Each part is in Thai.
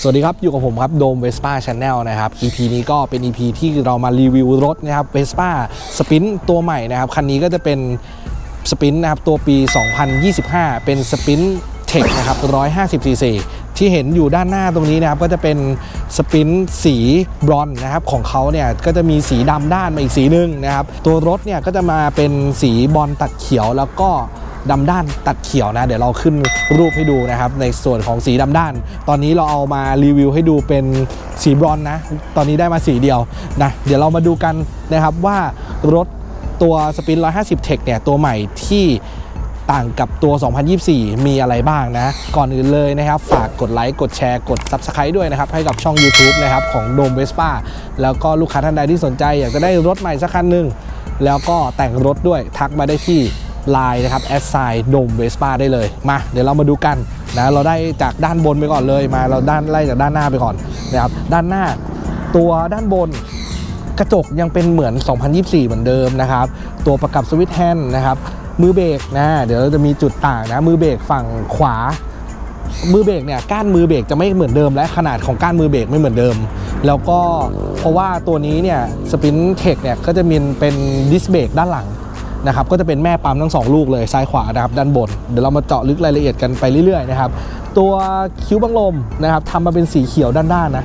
สวัสดีครับ อยู่กับผมครับโดมเวสป้าชาแนลนะครับ EP นี้ก็เป็น EP ที่เรามารีวิวรถนะครับเวสป้าสปินตัวใหม่นะครับ คันนี้ก็จะเป็นสปินนะครับ ตัวปี 2025 เป็นสปินเทคนะครับ150 cc ที่เห็นอยู่ด้านหน้าตรงนี้นะครับ ก็จะเป็นสปินสีบรอนนะครับ ของเขาเนี่ยก็จะมีสีดำด้านมาอีกสีหนึ่งนะครับ ตัวรถเนี่ยก็จะมาเป็นสีบอลตัดเขียวแล้วก็ ดำด้านตัดเขียวนะ เดี๋ยวเราขึ้นรูปให้ดูนะครับ ในส่วนของสีดำด้าน ตอนนี้เราเอามารีวิวให้ดูเป็นสีบรอนนะ ตอนนี้ได้มาสีเดียวนะ เดี๋ยวเรามาดูกันนะครับว่ารถตัวสปิน150 Tech เนี่ยตัวใหม่ที่ต่างกับตัว 2024 มีอะไรบ้างนะ ก่อนอื่นเลยนะครับ ฝากกดไลค์ กดแชร์ กด Subscribe ด้วยนะครับ ให้กับช่อง YouTube นะครับของโดมเวสป้าแล้วก็ลูกค้าท่านใดที่สนใจ อยากจะได้รถใหม่สักคันหนึ่งแล้วก็แต่งรถด้วยทักมาได้ที่ ไลน์นะครับแอดไซน์โดมเวสป้าได้เลย มาเดี๋ยวเรามาดูกันนะเราได้จากด้านบนไปก่อนเลยมาเราด้านไล่จากด้านหน้าไปก่อนนะครับด้านหน้าตัวด้านบนกระจกยังเป็นเหมือน 2024 เหมือนเดิมนะครับ ตัวประกับสวิตช์แฮนด์นะครับ มือเบรกนะ เดี๋ยวเราจะมีจุดต่างนะ มือเบรกฝั่งขวา มือเบรกเนี่ย ก้านมือเบรกจะไม่เหมือนเดิม และขนาดของก้านมือเบรกไม่เหมือนเดิม แล้วก็เพราะว่าตัวนี้เนี่ย สปินเทคเนี่ย ก็จะมีเป็นดิสเบรกด้านหลัง นะครับก็จะเป็นแม่ปั๊มทั้งสองลูกเลยซ้ายขวานะครับด้านบน เดี๋ยวเรามาเจาะลึกรายละเอียดกันไปเรื่อยๆนะครับตัวคิ้วบังลมนะครับทำมาเป็นสีเขียวด้านๆนะ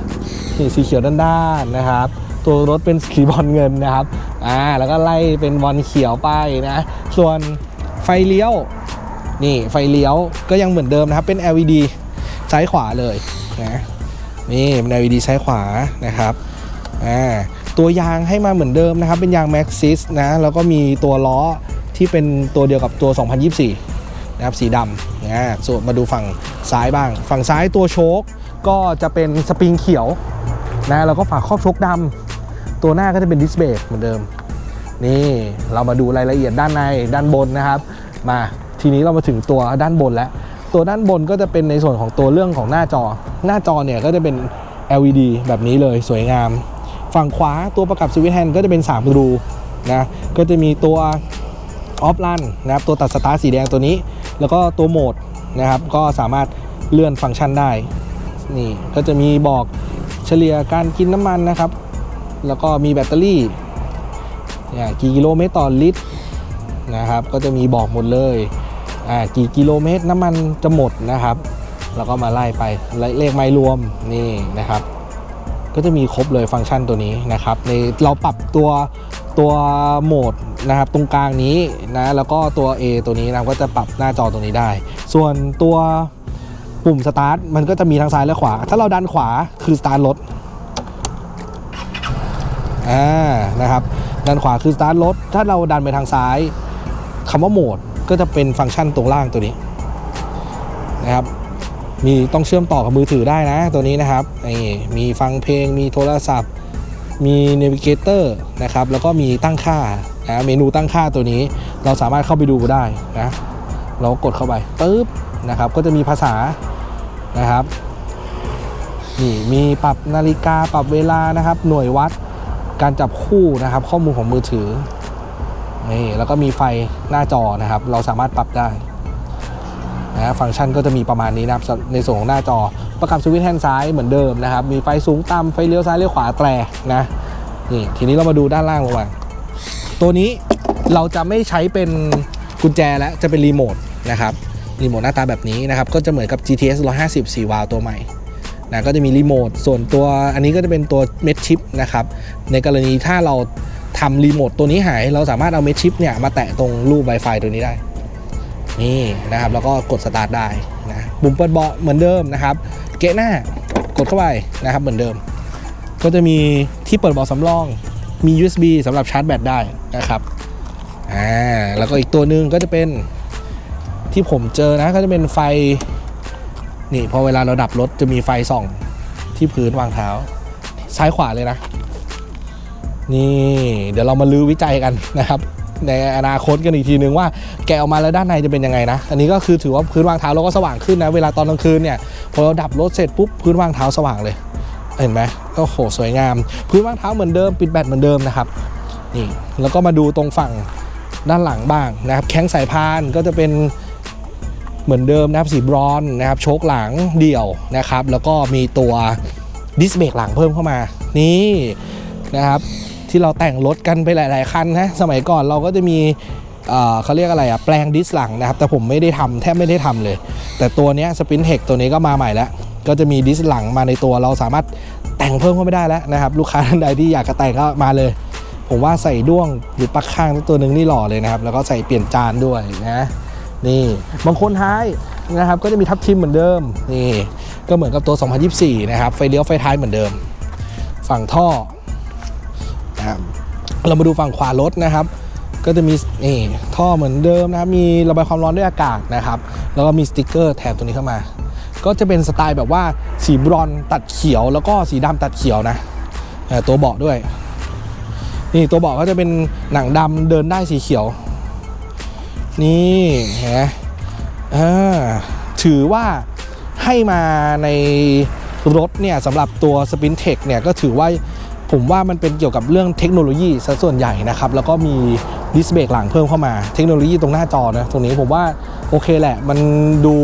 นี่สีเขียวด้านๆนะครับตัวรถเป็นสีบอลเงินนะครับอ่าแล้วก็ไล่เป็นบอลเขียวไปนะส่วนไฟเลี้ยวนี่ไฟเลี้ยวก็ยังเหมือนเดิมนะครับเป็น LED ซ้ายขวาเลยนะนี่เป็น LED ซ้ายขวานะครับอ่า ตัวยางให้มาเหมือนเดิมนะครับ เป็นยาง Maxxis นะแล้วก็มีตัวล้อที่เป็นตัวเดียวกับตัว 2024 นะครับสีดำนะส่วนมาดูฝั่งซ้ายบ้าง ฝั่งซ้ายตัวโชคก็จะเป็นสปริงเขียวนะแล้วก็ฝาครอบโชคดำตัวหน้าก็จะเป็นดิสเบรกเหมือนเดิม นี่เรามาดูรายละเอียดด้านในด้านบนนะครับ มาทีนี้เรามาถึงตัวด้านบนแล้วตัวด้านบนก็จะเป็นในส่วนของตัวเรื่องของหน้าจอ หน้าจอเนี่ยก็จะเป็น LED แบบนี้เลยสวยงาม ฝั่งขวาตัวประกับสวิตช์แฮนด์ก็จะเป็น3รูนะก็จะมีตัวออฟลันนะครับตัวตัดสตาร์สีแดงตัวนี้ แล้วก็ตัวโหมดนะครับก็สามารถเลื่อนฟังก์ชันได้นี่ก็จะมีบอกเฉลี่ยการกินน้ำมันนะครับ แล้วก็มีแบตเตอรี่เนี่ยกี่กิโลเมตรต่อลิตรนะครับ ก็จะมีบอกหมดเลยอ่ากี่กิโลเมตรน้ำมันจะหมดนะครับ แล้วก็มาไล่ไปเลขไมล์รวมนี่นะครับ ก็จะมีครบเลยฟังก์ชันตัวนี้นะครับในเราปรับตัวตัวโหมดนะครับตรงกลางนี้นะแล้วก็ตัว A ตัวนี้นะก็จะปรับหน้าจอตรงนี้ได้ ส่วนตัวปุ่มสตาร์ทมันก็จะมีทั้งซ้ายและขวา ถ้าเราดันขวาคือสตาร์ทรถอ่านะครับดันขวาคือสตาร์ทรถถ้าเราดันไปทางซ้ายคำว่าโหมดก็จะเป็นฟังก์ชันตรงล่างตัวนี้นะครับ มีต้องเชื่อมต่อกับมือถือได้นะตัวนี้นะครับนี่มีฟังเพลง มีโทรศัพท์ มีเนวิเกเตอร์นะครับ แล้วก็มีตั้งค่านะเมนูตั้งค่าตัวนี้ เราสามารถเข้าไปดูได้นะ เรากดเข้าไปปึ๊บนะครับ ก็จะมีภาษานะครับ นี่มีปรับนาฬิกาปรับเวลานะครับ หน่วยวัดการจับคู่นะครับ ข้อมูลของมือถือนี่แล้วก็มีไฟหน้าจอนะครับ เราสามารถปรับได้ นะฟังก์ชันก็จะมีประมาณนี้นะครับในส่วนของหน้าจอประกับสวิตช์แฮนด์ซ้ายเหมือนเดิมนะครับ มีไฟสูงต่ำไฟเลี้ยวซ้ายเลี้ยวขวาแตรนะนี่ทีนี้เรามาดูด้านล่างลงมาตัวนี้เราจะไม่ใช้เป็นกุญแจแล้วจะเป็นรีโมทนะครับรีโมทหน้าตาแบบนี้นะครับก็จะเหมือนกับ GTS 150 4วาล์วตัวใหม่นะก็จะมีรีโมทส่วนตัวอันนี้ก็จะเป็นตัวเม็ดชิปนะครับในกรณีถ้าเราทำรีโมทตัวนี้หาย เราสามารถเอาเม็ดชิปเนี่ยมาแตะตรงรูป Wi-Fi ตัวนี้ได้ นี่นะครับแล้วก็กดสตาร์ทได้นะปุ่มเปิดเบาะเหมือนเดิมนะครับ เกะหน้ากดเข้าไปนะครับเหมือนเดิม ก็จะมีที่เปิดเบาะสำรองมี USB สำหรับชาร์จแบตได้นะครับอ่าแล้วก็อีกตัวหนึ่งก็จะเป็นที่ผมเจอนะก็จะเป็นไฟนี่พอเวลาเราดับรถจะมีไฟส่องที่พื้นวางเท้า ซ้ายขวาเลยนะ นี่ เดี๋ยวเรามาลื้อวิจัยกันนะครับ ในอนาคตกันอีกทีนึงว่าแกะออกมาแล้วด้านในจะเป็นยังไงนะ อันนี้ก็คือถือว่าพื้นวางเท้าเราก็สว่างขึ้นนะ เวลาตอนกลางคืนเนี่ยพอเราดับรถเสร็จปุ๊บพื้นวางเท้าสว่างเลย เห็นไหมโอ้โหสวยงาม พื้นวางเท้าเหมือนเดิมปิดแบตเหมือนเดิมนะครับนี่แล้วก็มาดูตรงฝั่งด้านหลังบ้างนะครับแข้งสายพานก็จะเป็นเหมือนเดิมนะครับสีบรอนนะครับโชคหลังเดี่ยวนะครับ แล้วก็มีตัวดิสเบรกหลังเพิ่มเข้ามา นี่นะครับ ที่เราแต่งรถกันไปหลาย ๆ คันนะสมัยก่อนเราก็จะมีเเขาเรียกอะไรอะแปลงดิสหลังนะครับ แต่ผมไม่ได้ทำแทบไม่ได้ทำเลย แต่ตัวเนี้สปินเทคตัวนี้ก็มาใหม่แล้ว ก็จะมีดิสหลังมาในตัวเราสามารถแต่งเพิ่มเข้าไปได้แล้วนะครับ ลูกค้าท่านใดที่อยากจะแต่งก็มาเลย ผมว่าใส่ด้วงหรือปักข้างตัวหนึ่งนี่หล่อเลยนะครับ แล้วก็ใส่เปลี่ยนจานด้วยนะนี่บางคนท้ายนะครับก็จะมีทับทิมเหมือนเดิมนี่ก็เหมือนกับตัว 2024 นะครับไฟเลี้ยวไฟท้ายเหมือนเดิม ฝั่งท่อ นะครับเรามาดูฝั่งขวารถนะครับ ก็จะมีนี่ท่อเหมือนเดิมนะครับมีระบายความร้อนด้วยอากาศนะครับ แล้วก็มีสติกเกอร์แถบตัวนี้เข้ามา ก็จะเป็นสไตล์แบบว่าสีบรอนตัดเขียว แล้วก็สีดำตัดเขียวนะตัวเบาะด้วย นี่ตัวเบาะก็จะเป็นหนังดำเดินได้สีเขียว นี่เห็นไหมอ่าถือว่าให้มาในรถเนี่ยสำหรับตัว s p i n t e c h เนี่ยก็ถือว่า ผมว่ามันเป็นเกี่ยวกับเรื่องเทคโนโลยีซะส่วนใหญ่นะครับ แล้วก็มีดิสเบรกหลังเพิ่มเข้ามา เทคโนโลยีตรงหน้าจอนะตรงนี้ผมว่าโอเคแหละ มันดู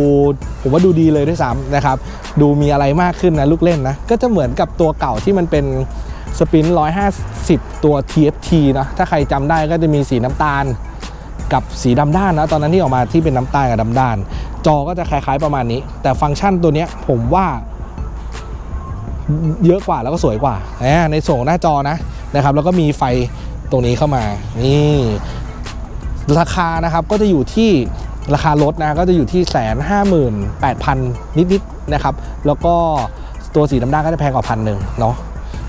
ผมว่าดูดีเลยด้วยซ้ำนะครับ ดูมีอะไรมากขึ้นนะลูกเล่นนะ ก็จะเหมือนกับตัวเก่าที่มันเป็นสปิน150 ตัว TFT นะถ้าใครจำได้ก็จะมีสีน้ำตาลกับสีดำด้านนะตอนนั้นที่ออกมาที่เป็นน้ำตาลกับดำด้าน จอก็จะคล้ายๆประมาณนี้ แต่ฟังก์ชันตัวเนี้ยผมว่า เยอะกว่าแล้วก็สวยกว่าในส่วนของหน้าจอนะนะครับ แล้วก็มีไฟตรงนี้เข้ามา นี่ราคานะครับก็จะอยู่ที่ราคารถนะก็จะอยู่ที่แสนห้าหมื่นแปดพันนิดๆนะครับ แล้วก็ตัวสีดำด้านก็จะแพงกว่าพันหนึ่งเนาะ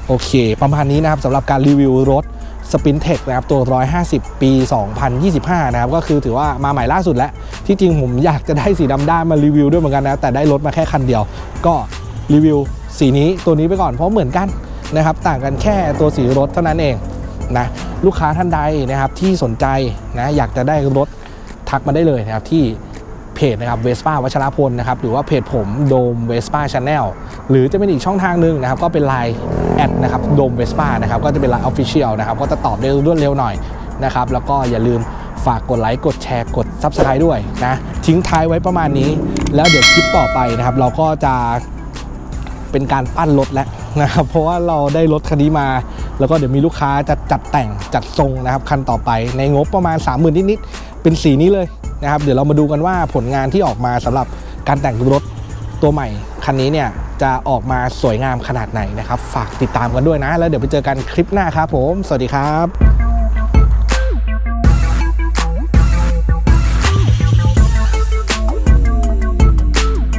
โอเค ประมาณนี้นะครับสำหรับการรีวิวรถ s p i n t e c h นะครับตัว 150 ปี 2025 นะครับ ก็คือถือว่ามาใหม่ล่าสุดแล้ว ที่จริงผมอยากจะได้สีดำด้านมารีวิวด้วยเหมือนกันนะ แต่ได้รถมาแค่คันเดียว ก็ รีวิวสีนี้ตัวนี้ไปก่อนเพราะเหมือนกันนะครับต่างกันแค่ตัวสีรถเท่านั้นเองนะลูกค้าท่านใดนะครับที่สนใจนะอยากจะได้รถทักมาได้เลยนะครับที่เพจนะครับเวสป้าวัชรพลนะครับหรือว่าเพจผมโดมเวสป้าชาแนลหรือจะเป็นอีกช่องทางหนึ่งนะครับก็เป็นไลน์แอดนะครับโดมเวสป้านะครับก็จะเป็นไลน์ออฟฟิเชียลนะครับก็จะตอบได้รวดเร็วหน่อยนะครับแล้วก็อย่าลืมฝากกดไลค์กดแชร์กด Subscribe ด้วยนะทิ้งท้ายไว้ประมาณนี้ แล้วเดี๋ยวคลิปต่อไปนะครับเราก็จะ เป็นการปั้นรถแล้วนะครับเพราะว่าเราได้รถคันนี้มา แล้วก็เดี๋ยวมีลูกค้าจะจัดแต่งจัดทรงนะครับคันต่อไปในงบประมาณ 30,000นิดๆเป็นสีนี้เลยนะครับเดี๋ยวเรามาดูกันว่าผลงานที่ออกมาสำหรับการแต่งรถตัวใหม่คันนี้เนี่ยจะออกมาสวยงามขนาดไหนนะครับ ฝากติดตามกันด้วยนะ แล้วเดี๋ยวไปเจอกันคลิปหน้าครับผม สวัสดีครับ